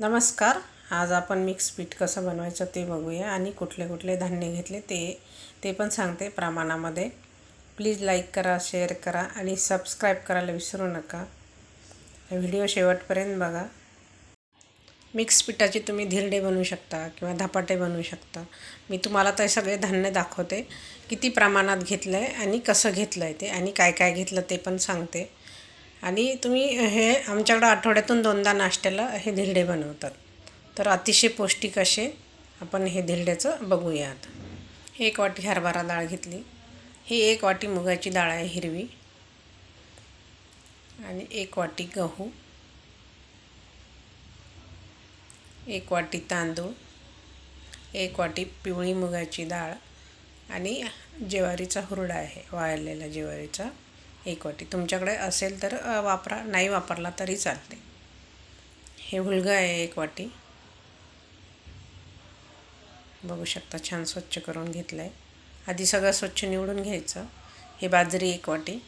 नमस्कार. आज आपण मिक्स पीठ कसं बनवायचं ते बघूया आणि कुठले कुठले धान्य घेतले ते ते पण सांगते प्रमाणामध्ये. प्लीज लाईक करा शेअर करा आणि सबस्क्राईब करायला विसरू नका. व्हिडिओ शेवटपर्यंत बघा. मिक्स पिठाचे तुम्ही धिरडे बनवू शकता किंवा धपाटे बनवू शकता. मी तुम्हाला ते सगळे धान्य दाखवते. किती प्रमाणात घेतलं आहे आणि कसं घेतलं आहे ते आणि काय काय घेतलं ते पण सांगते. आणि तुम्ही हे आमच्याकडं आठवड्यातून दोनदा नाश्त्याला हे धिरडे बनवतात. तर अतिशय पौष्टिक असे आपण हे धिरड्याचं बघूयात एक वाटी हरभरा डाळ घेतली. ही एक वाटी मुगाची डाळ आहे हिरवी. आणि एक वाटी गहू. एक वाटी तांदूळ. एक वाटी पिवळी मुगाची डाळ. आणि ज्वारीचा हुरडा आहे वाळलेला ज्वारीचा. एक वाटी. तुमच्याकडे असेल तर वापरा. नाही वापरला तरी चालते. हे हुलगा आहे एक वाटी. बघू शकता छान स्वच्छ करून घेतलं आहे आधी सगळं स्वच्छ निवडून घ्यायचं. हे बाजरी एक वाटी.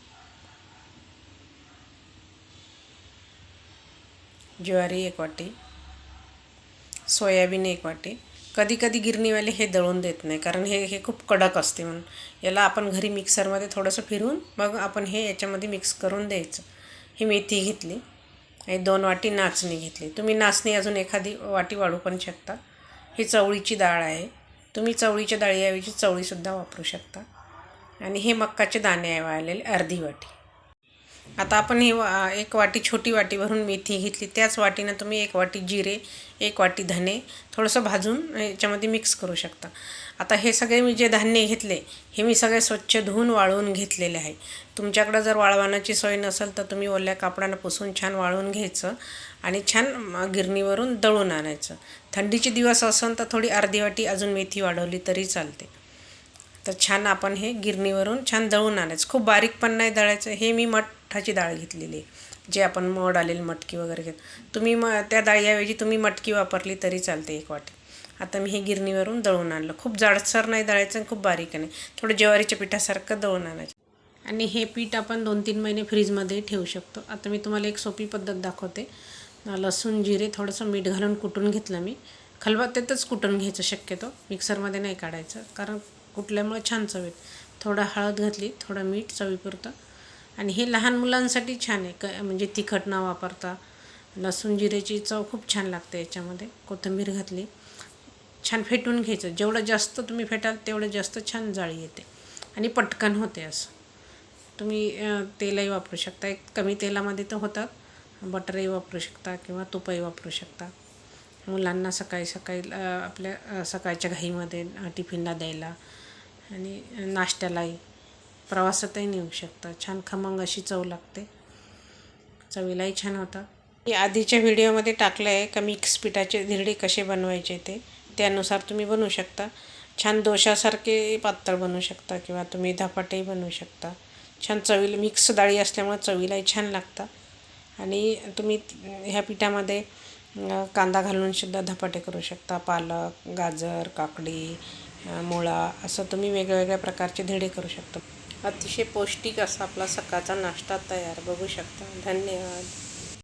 ज्वारी एक वाटी. सोयाबीन एक वाटी. कधी कधी गिरणीवाले हे दळून देत नाही कारण हे हे खूप कडक असते म्हणून. याला आपण घरी मिक्सरमध्ये थोडंसं फिरून मग आपण हे याच्यामध्ये मिक्स करून द्यायचं. ही मेथी घेतली. आणि दोन वाटी नाचणी घेतली. तुम्ही नाचणी अजून एखादी वाटी वाढू पण शकता. ही चवळीची डाळ आहे. तुम्ही चवळीच्या डाळीऐवजी चवळीसुद्धा वापरू शकता. आणि हे मक्काचे दाणे आहे वाळलेले अर्धी वाटी. आता आपण ही वा एक वाटी छोटी वाटी भरून मेथी घेतली. त्याच वाटीनं तुम्ही एक वाटी जिरे एक वाटी धने थोडंसं भाजून याच्यामध्ये मिक्स करू शकता. आता हे सगळे मी जे धान्य घेतले हे मी सगळे स्वच्छ धुवून वाळवून घेतलेले आहे. तुमच्याकडं जर वाळवण्याची सोय नसेल तर तुम्ही ओल्या कापडानं पुसून छान वाळवून घ्यायचं आणि छान गिरणीवरून दळून आणायचं. थंडीचे दिवस असेल तर थोडी अर्धी वाटी अजून मेथी वाढवली तरी चालते. तर छान आपण हे गिरणीवरून छान दळून आणायचं. खूप बारीक पण नाही दळायचं. हे मी मठाची डाळ घेतलेली आहे. जे आपण मड आलेली मटकी वगैरे घेत तुम्ही म त्या डाळीऐवजी तुम्ही मटकी वापरली तरी चालते एक वाटी. आता मी हे गिरणीवरून दळून आणलं. खूप जाडसर नाही दळायचं आणि खूप बारीक नाही थोडं ज्वारीच्या पिठासारखं दळून आणायचं. आणि हे पीठ आपण दोन तीन महिने फ्रीजमध्ये ठेवू शकतो. आता मी तुम्हाला एक सोपी पद्धत दाखवते. लसूण जिरे थोडंसं मीठ घालून कुटून घेतलं मी. खलबत्त्यातच कुटून घ्यायचं शक्यतो. मिक्सरमध्ये नाही काढायचं. कारण फुटल्यामुळे छान चवेत थोडं हळद घातली थोडं मीठ चवीपुरतं. आणि हे लहान मुलांसाठी छान आहे. क म्हणजे तिखट न वापरता. लसूण जिरेची चव खूप छान लागते याच्यामध्ये. कोथिंबीर घातली. छान फेटून घ्यायचं. जेवढं जास्त तुम्ही फेटाल तेवढं जास्त छान जाळी येते. आणि पटकन होते असं. तुम्ही तेलही वापरू शकता. एक कमी तेलामध्ये तर होतात. बटरही वापरू शकता किंवा तुपही वापरू शकता. मुलांना सकाळी सकाळी आपल्या सकाळच्या घाईमध्ये टिफिनला द्यायला. आणि नाश्त्यालाही. प्रवासातही नेऊ शकता. छान खमंग अशी चव लागते. चवीलाही छान होता. मी आधीच्या व्हिडिओमध्ये टाकलं आहे का मिक्स पिठाचे धिरडे कसे बनवायचे ते. त्यानुसार तुम्ही बनवू शकता. छान दोशासारखे पातळ बनवू शकता किंवा तुम्ही धपाटेही बनवू शकता. छान चवीला मिक्स डाळी असल्यामुळे चवीलाही छान लागतं. आणि तुम्ही ह्या पिठामध्ये कांदा घालून सुद्धा धपाटे करू शकता. पालक गाजर काकडी मुळा असं तुम्ही वेगवेगळ्या प्रकारचे धडे करू शकता. अतिशय पौष्टिक असा आपला सकाळचा नाश्ता तयार. बघू शकता. धन्यवाद.